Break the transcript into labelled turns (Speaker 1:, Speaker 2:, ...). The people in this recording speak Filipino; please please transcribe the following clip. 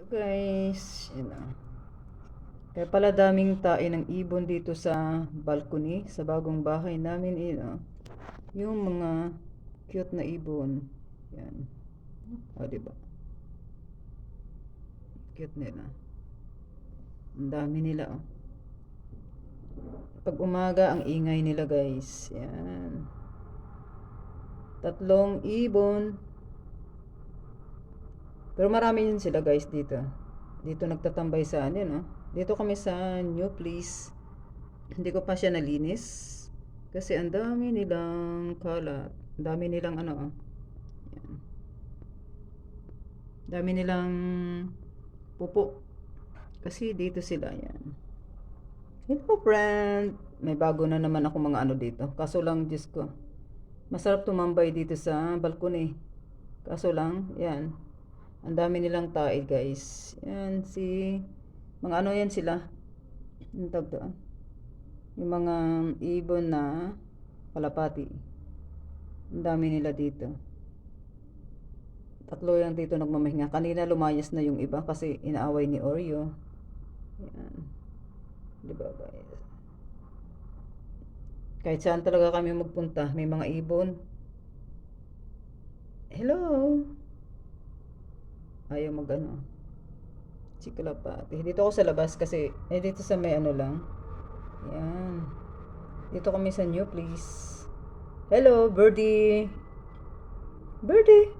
Speaker 1: So guys, yun na. Kaya pala daming tae ng ibon dito sa balcony, sa bagong bahay namin, yun ah. Yung mga cute na ibon. Yan. O, diba? Cute nila. Ang dami nila, oh. Pag umaga, ang ingay nila, guys. Yan. Tatlong ibon. Pero marami yun sila, guys, dito. Dito nagtatambay sa ano, no? Dito kami sa new place. Hindi ko pa siya nalinis. Kasi ang dami nilang kalat. Ang dami nilang ano, oh. Dami nilang pupo. Kasi dito sila, yan. Hello, friend! May bago na naman ako mga ano dito. Kaso lang, Diyos ko. Masarap tumambay dito sa balcony. Kaso lang, yan. Ang dami nilang tae, guys. Yan, si... Mga ano yan sila. Ang tawag doon. Yung mga ibon na kalapati. Ang dami nila dito. Tatlo yan dito nagmamahinga. Kanina lumayas na yung iba kasi inaaway ni Oreo. Yan. Diba guys? Kahit saan talaga kami magpunta, may mga ibon. Hello! Ayaw mag ano. Chikalapati. Dito ako sa labas kasi, eh dito sa may ano lang. Yan. Dito kami sa new place. Hello, birdie! Birdie!